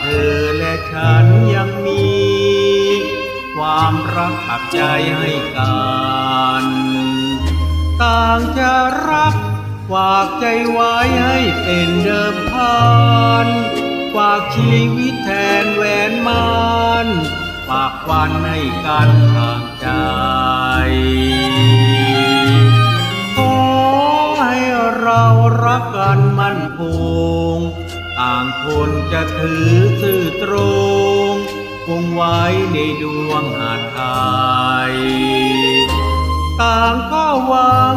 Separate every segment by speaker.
Speaker 1: เธอและฉันยังมี ความรักปักใจให้กันต่างจะรักฝากใจไว้ให้เป็นเดิมพันฝากชีวิตแทนแหวนมันฝากวันให้กันทางใจางคนจะถือซื่อตรง คงไว้ในดวงหาดไทย ต่างก็หวัง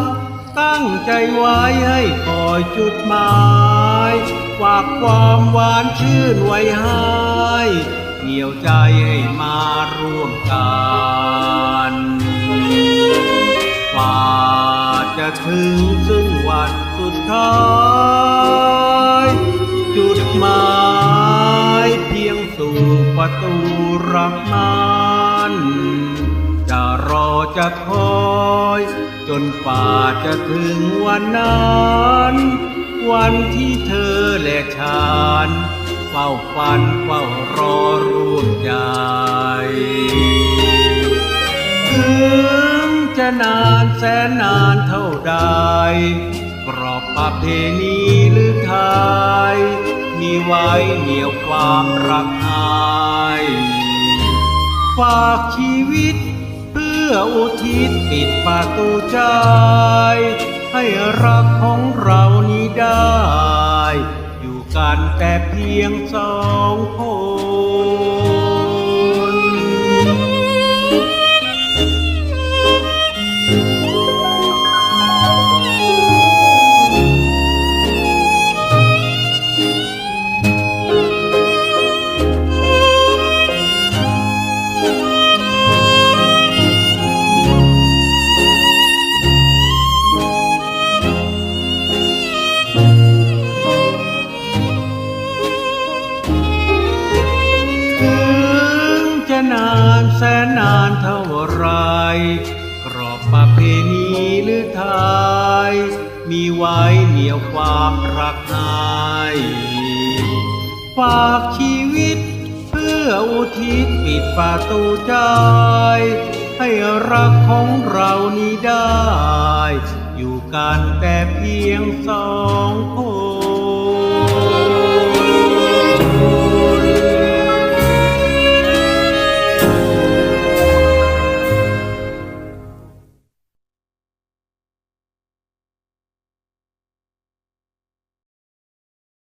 Speaker 1: ตั้งใจไว้ให้คอยจุดหมายฝากความหวานชื่นไว้ให้เหนี่ยวใจให้มาร่วมกันกว่าจะถึงซึ่งวันสุดท้าย จุดหมายเพียงสู่ประตูรักนั้นจะรอจะคอย จนป่าจะถึงวันนั้น วันที่เธอและฉันเฝ้าฝันเฝ้ารอร่วมใจถึงจะนานแสนนานเท่าใดกรอบประเพณีหรือทย ไว้เหนี่ยวความรักหายฝากชีวิต เพื่ออุทิศปิดประตูใจ ให้รักของเรานี้ได้ อยู่กันแต่เพียงสองคน แสนนานเท่าไรกรอบประเพณีหรือไทย มีไว้เหนี่ยวความรักหายฝากชีวิต เพื่ออุทิศปิดประตูใจ ให้รักของเรานี้ได้ อยู่กันแต่เพียงสองคน